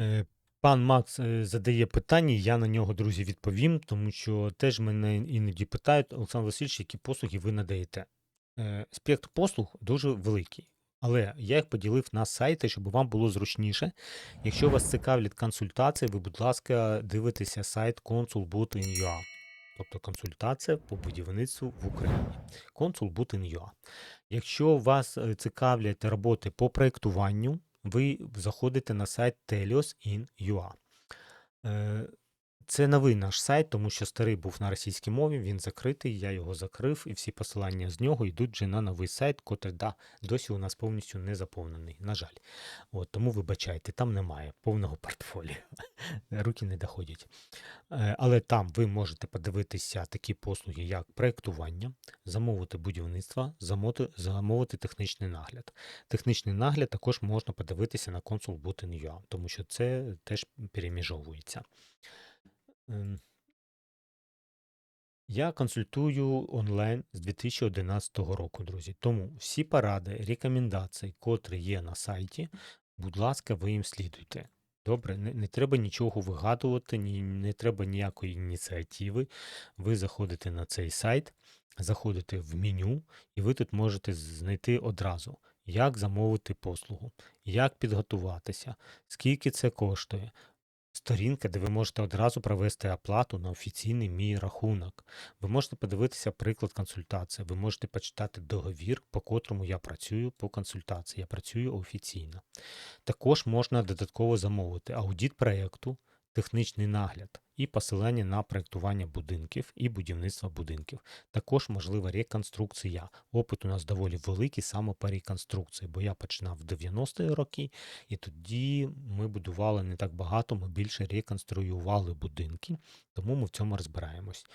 Е, Пан Макс е, задає питання, я на нього, друзі, відповім, тому що теж мене іноді питають, Олександр Васильович, які послуги ви надаєте. Е, Спектр послуг дуже великий, але я їх поділив на сайти, щоб вам було зручніше. Якщо вас цікавлять консультації, ви, будь ласка, дивитеся сайт consul.bootin.ua, тобто консультація по будівництву в Україні. consul.bootin.ua. Якщо вас е, цікавлять роботи по проєктуванню, ви заходите на сайт telios.in.ua. Е, Це новий наш сайт, тому що старий був на російській мові, він закритий, я його закрив, і всі посилання з нього йдуть вже на новий сайт, котрий да, досі у нас повністю не заповнений. На жаль. От, тому вибачайте, там немає повного портфоліо. Руки не доходять. Е, Але там ви можете подивитися такі послуги, як проєктування, замовити будівництво, замовити, замовити технічний нагляд. Технічний нагляд також можна подивитися на consul.bootin.ua, тому що це теж переміжовується. Ем, Я консультую онлайн з 2011 року, друзі. Тому всі поради, рекомендації, котрі є на сайті, будь ласка, ви їм слідуйте. Добре, не, не треба нічого вигадувати, ні, не треба ніякої ініціативи. Ви заходите на цей сайт, заходите в меню, і ви тут можете знайти одразу, як замовити послугу, як підготуватися, скільки це коштує. Сторінка, де ви можете одразу провести оплату на офіційний мій рахунок. Ви можете подивитися приклад консультації, ви можете почитати договір, по котрому я працюю по консультації. Я працюю офіційно. Також можна додатково замовити аудіт проєкту, технічний нагляд і посилання на проєктування будинків і будівництво будинків. Також можлива реконструкція. Опит у нас доволі великий саме по реконструкції, бо я починав в 90-ті роки, і тоді ми будували не так багато, ми більше реконструювали будинки, тому ми в цьому розбираємось.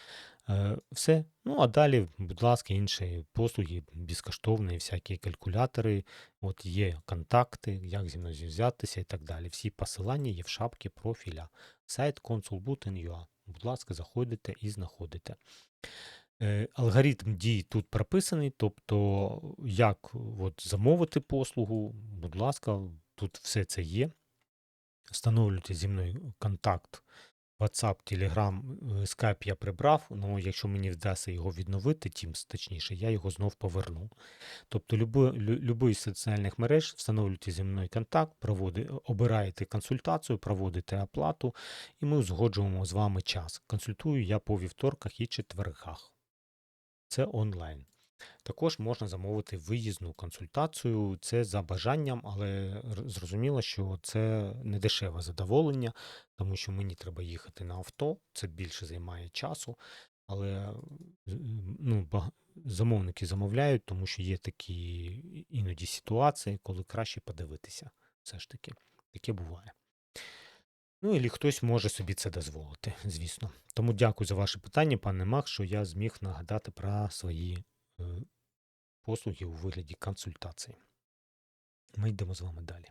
Е, Все. Ну а далі, будь ласка, інші послуги безкоштовні, всякі калькулятори, от є контакти, як зі мною зв'язатися і так далі. Всі посилання є в шапці профіля. Сайт consulbooten.ua. Будь ласка, заходите і знаходите. Е, Алгоритм дій тут прописаний, тобто, як от, замовити послугу, будь ласка, тут все це є. Встановлюйте зі мною контакт WhatsApp, Telegram, е, Skype я прибрав, але якщо мені вдасться його відновити, Teams точніше, я його знов поверну. Тобто любий з соціальних мереж встановлюйте зі мною контакт, проводи, обираєте консультацію, проводите оплату, і ми узгоджуємо з вами час. Консультую я по вівторках і четвергах. Це онлайн. Також можна замовити виїзну консультацію, це за бажанням, але зрозуміло, що це не дешеве задоволення, тому що мені треба їхати на авто, це більше займає часу. Але ну, замовники замовляють, тому що є такі іноді ситуації, коли краще подивитися. Все ж таки, таке буває. Ну, і хтось може собі це дозволити, звісно. Тому дякую за ваше питання, пане Мах, що я зміг нагадати про свої послуги у вигляді консультацій. Ми йдемо з вами далі.